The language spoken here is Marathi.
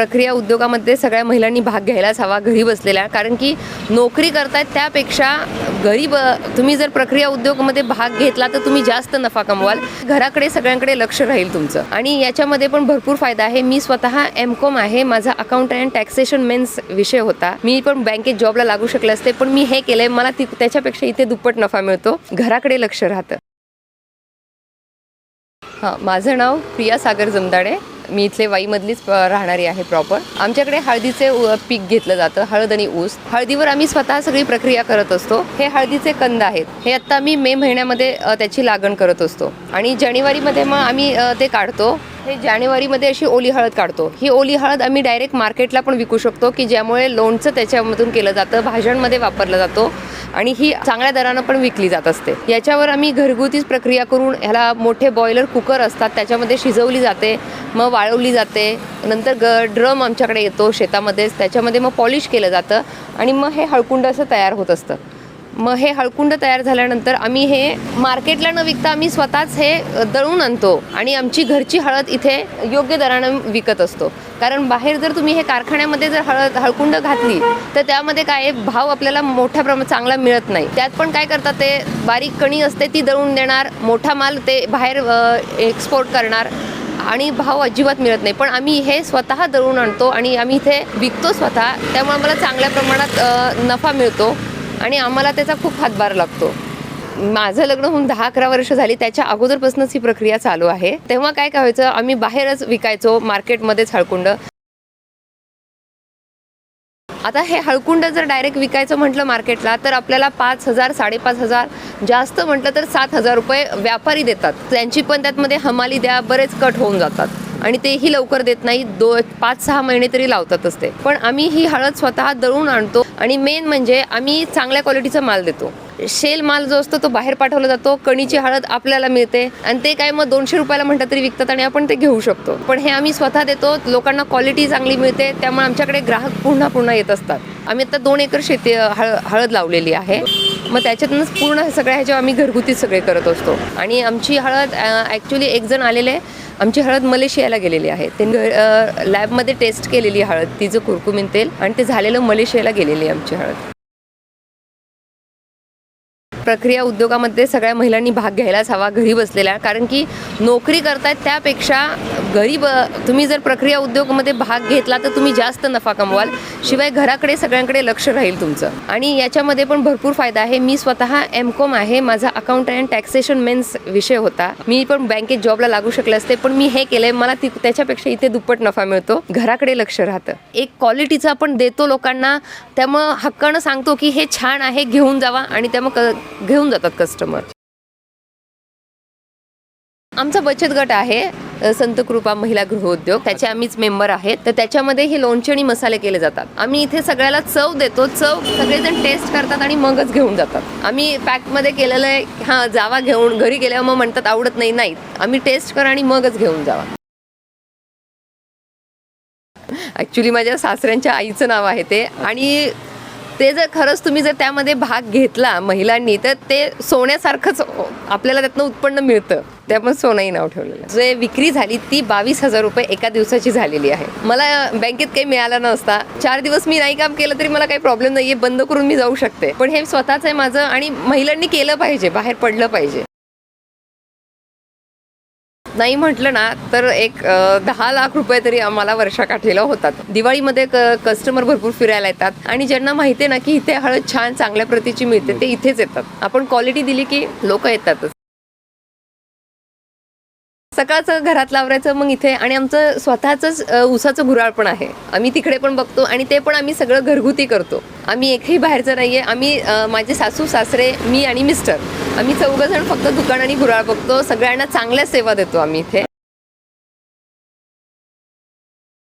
प्रक्रिया उद्योगामध्ये सगळ्या महिलांनी भाग घ्यायलाच हवा घरी बसलेल्या. कारण की नोकरी करतायत त्यापेक्षा घरी ब तुम्ही जर प्रक्रिया उद्योगामध्ये भाग घेतला तर तुम्ही जास्त नफा कमवाल. घराकडे सगळ्यांकडे लक्ष राहील तुमचं. आणि याच्यामध्ये पण भरपूर फायदा आहे. मी स्वतः एम कॉम आहे. माझा अकाउंट अँड टॅक्सेशन मेन्स विषय होता. मी पण बँकेत जॉबला लागू शकले असते पण मी हे केलंय. मला ती त्याच्यापेक्षा इथे दुप्पट नफा मिळतो. घराकडे लक्ष राहतं. हां माझं नाव प्रिया सागर जमदाडे. मी इथले वाईमधलीच राहणारी आहे प्रॉपर आमच्याकडे हळदीचे पीक घेतलं जातं हळद आणि ऊस. हळदीवर आम्ही स्वतः सगळी प्रक्रिया करत असतो. हे हळदीचे कंद आहेत. हे आत्ता आम्ही मे महिन्यामध्ये त्याची लागण करत असतो. आणि जानेवारीमध्ये मग आम्ही ते काढतो. हे जानेवारीमध्ये अशी ओली हळद काढतो. ही ओली हळद आम्ही डायरेक्ट मार्केटला पण विकू शकतो की ज्यामुळे लोणचं त्याच्यामधून केलं जातं भाज्यांमध्ये वापरलं जातो आणि ही चांगल्या दरानं पण विकली जात असते. याच्यावर आम्ही घरगुतीच प्रक्रिया करून ह्याला मोठे बॉयलर कुकर असतात त्याच्यामध्ये शिजवली जाते मग वाळवली जाते नंतर ग ड्रम आमच्याकडे येतो शेतामध्येच त्याच्यामध्ये मग पॉलिश केलं जातं आणि मग हे हळकुंड असं तयार होत असतं. मग हे हळकुंड तयार झाल्यानंतर आम्ही हे मार्केटला न विकता आम्ही स्वतःच हे दळून आणतो आणि आमची घरची हळद इथे योग्य दरानं विकत असतो. कारण बाहेर जर तुम्ही हे कारखान्यामध्ये जर हळद हळकुंड घातली तर त्यामध्ये काय आहे, भाव आपल्याला मोठ्या प्रमाणात चांगला मिळत नाही. त्यात पण काय करतात ते बारीक कणी असते ती दळून देणार मोठा माल ते बाहेर एक्सपोर्ट करणार आणि भाव अजिबात मिळत नाही. पण आम्ही हे स्वतः दळून आणतो आणि आम्ही इथे विकतो स्वतः. त्यामुळे मला चांगल्या प्रमाणात नफा मिळतो. आणि आम्हाला त्याचा खूप हातभार लागतो. माझं लग्न होऊन दहा अकरा वर्ष झाली त्याच्या अगोदरपासूनच ही प्रक्रिया चालू आहे. तेव्हा काय काय व्हायचं आम्ही बाहेरच विकायचो मार्केटमध्येच हळकुंड. आता हे हळकुंड जर डायरेक्ट विकायचं म्हटलं मार्केटला तर आपल्याला पाच हजार साडेपाच हजार जास्त म्हटलं तर सात हजार रुपये व्यापारी देतात. त्यांची पण त्यातमध्ये हमाली द्या बरेच कट होऊन जातात. आणि तेही लवकर देत नाही दो पाच सहा महिने तरी लावतातच ते. पण आम्ही ही हळद स्वतः दळून आणतो. आणि मेन म्हणजे आम्ही चांगल्या क्वालिटीचा माल देतो. शेल माल जो असतो तो बाहेर पाठवला जातो कणीची हळद आपल्याला मिळते आणि ते काय मग दोनशे रुपयाला म्हणतात तरी विकतात आणि आपण ते घेऊ शकतो. पण हे आम्ही स्वतः देतो लोकांना क्वालिटी चांगली मिळते त्यामुळे आमच्याकडे ग्राहक पुन्हा पुन्हा येत असतात. आम्ही आता दोन एकर शेती हळ हळद लावलेली आहे. मग त्याच्यातूनच पूर्ण सगळ्या ह्याच्यावर आम्ही घरगुती सगळे करत असतो. आणि आमची हळद ॲक्च्युली एक जण आलेले आमची हळद मलेशियाला गेलेली आहे. त्यांनी लॅबमध्ये टेस्ट केलेली हळद. तिचं कुरकुमीन तेल आणि ते झालेलं मलेशियाला गेलेली आहे आमची हळद. प्रक्रिया उद्योगामध्ये सगळ्या महिलांनी भाग घ्यायलाच हवा घरी बसलेल्या. कारण की नोकरी करतायत त्यापेक्षा घरी ब तुम्ही जर प्रक्रिया उद्योगामध्ये भाग घेतला तर तुम्ही जास्त नफा कमवाल. शिवाय घराकडे सगळ्यांकडे लक्ष राहील तुमचं. आणि याच्यामध्ये पण भरपूर फायदा आहे. मी स्वतः एम कॉम आहे. माझा अकाउंट अँड टॅक्सेशन मेन्स विषय होता. मी पण बँकेत जॉबला लागू शकले असते पण मी हे केलंय. मला ती त्याच्यापेक्षा इथे दुप्पट नफा मिळतो. घराकडे लक्ष राहतं. एक क्वालिटीचं आपण देतो लोकांना त्यामुळं हक्कानं सांगतो की हे छान आहे घेऊन जावा. आणि त्यामुळं क घेऊन जातात कस्टमर आमचा बचत गट आहे संत कृपा महिला गृहोद्योग. त्याचे आम्हीच मेंबर आहेत. तर त्याच्यामध्ये हे लोणचे आणि मसाले केले जातात. आम्ही इथे सगळ्याला चव देतो. चव सगळेजण टेस्ट करतात आणि मगच घेऊन जातात. आम्ही पॅकमध्ये केलेलं आहे हां जावा घेऊन घरी गेल्यावर मग म्हणतात आवडत नाही नाहीत आम्ही टेस्ट करा आणि मगच घेऊन जावा. ॲक्च्युली माझ्या सासऱ्यांच्या आईचं नाव आहे ते. आणि ते जर खरंच तुम्ही जर त्यामध्ये भाग घेतला महिलांनी तर ते सोन्यासारखंच आपल्याला त्यातनं उत्पन्न मिळतं. त्यामुळे सोनंही नाव ठेवलेलं जे विक्री झाली ती बावीस हजार रुपये एका दिवसाची झालेली आहे. मला बँकेत काही मिळाला नसता. चार दिवस मी नाही काम केलं तरी मला काही प्रॉब्लेम नाहीये. बंद करून मी जाऊ शकते. पण हे स्वतःच आहे माझं आणि महिलांनी केलं पाहिजे. बाहेर पडलं पाहिजे. नाही म्हटलं ना तर एक दहा लाख रुपये तरी आम्हाला वर्षाकाठीला होतात. दिवाळीमध्ये कस्टमर भरपूर फिरायला येतात आणि ज्यांना माहिती आहे ना की इथे हळद छान चांगल्या प्रतीची मिळते ते इथेच येतात. आपण क्वालिटी दिली की लोक येतातच. सकाळचं घरात लावरायचं मग इथे. आणि आमचं स्वतःच उसाचं घुराळ पण आहे. आम्ही तिकडे पण बघतो आणि ते पण आम्ही सगळं घरगुती करतो. आम्ही एकही बाहेरचं नाहीये. आम्ही माझे सासू सासरे मी आणि मिस्टर. आम्ही चौघ जण फक्त दुकान आणि घुराळ बघतो. सगळ्यांना चांगल्या सेवा देतो आम्ही इथे.